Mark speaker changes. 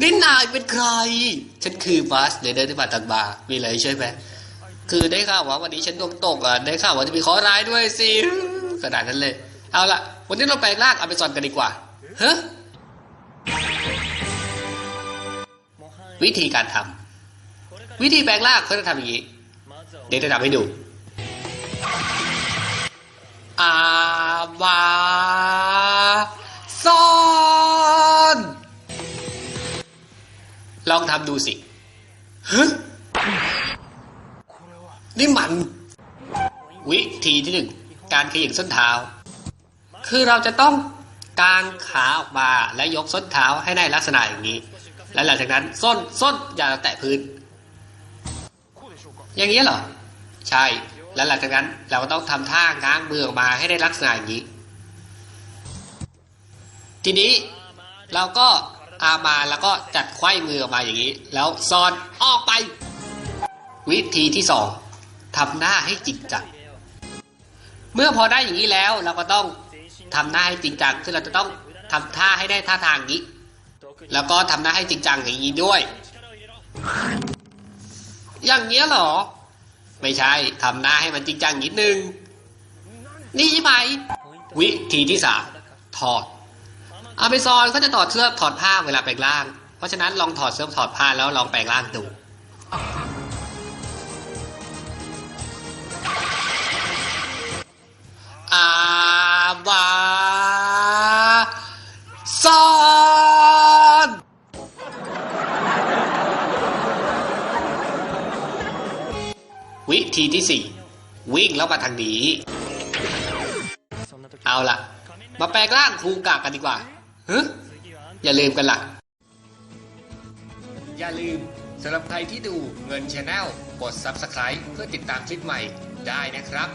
Speaker 1: นี่นายเป็นใคร ฉันคือบัสเดนเดอร์ที่มาตักบาร์มีอะไรช่วยไหมคือได้ข่าวว่าวันนี้ฉันดวงตกอะได้ข่าวว่าจะมีข้อร้ายด้วยสิขนาดนั้นเลย เอาล่ะวันนี้เราแปลงร่างอเมซอนกันดีกว่าเฮ้วิธีการทำวิธีแปลงร่างเขาจะทำอย่างนี้ เดี๋ยวจะทำให้ดู ลองทำดูสิฮนี่มัน วิธีที่หนึ่งการขยิงส้นเท้า คือเราจะต้องกางขาออกมาและยกส้นเท้าให้ได้ลักษณะอย่างนี้ และหลังจากนั้นส้นส้นอย่าแตะพื้น อย่างนี้เหรอ ใช่ แล้วหลังจากนั้นเราก็ต้องทำท่าง้างมือออกมาให้ได้ลักษณะอย่างนี้ ทีนี้เราก็ อามาแล้วก็จัดไขว้มือออกมาอย่างนี้ แล้วซอนออกไป วิธีที่สองทำหน้าให้จริงจังเมื่อพอได้อย่างนี้แล้วเราก็ต้องทำหน้าให้จริงจังซึ่งเราจะต้องทำท่าให้ได้ท่าทางนี้ แล้วก็ทำหน้าให้จริงจังอย่างนี้ด้วย อย่างเงี้ยหรอ ไม่ใช่ทำหน้าให้มันจริงจังนิดนึง นี่ใช่ไหม วิธีที่สามถอด อเมซอนเขาจะถอดเสื้อถอดผ้าเวลาแปลงร่าง เพราะฉะนั้นลองถอดเสื้อถอดผ้าแล้วลองแปลงร่างดูอาบาซอนวิธีที่สี่วิ่งแล้วมาทางนี้ เอาล่ะ มาแปลงร่างครูกากกันดีกว่า ฮะอย่าลืมกันล่ะ อย่าลืมสำหรับใครที่ดูเงินชาแนลกด Subscribe เพื่อติดตามคลิปใหม่ได้นะครับ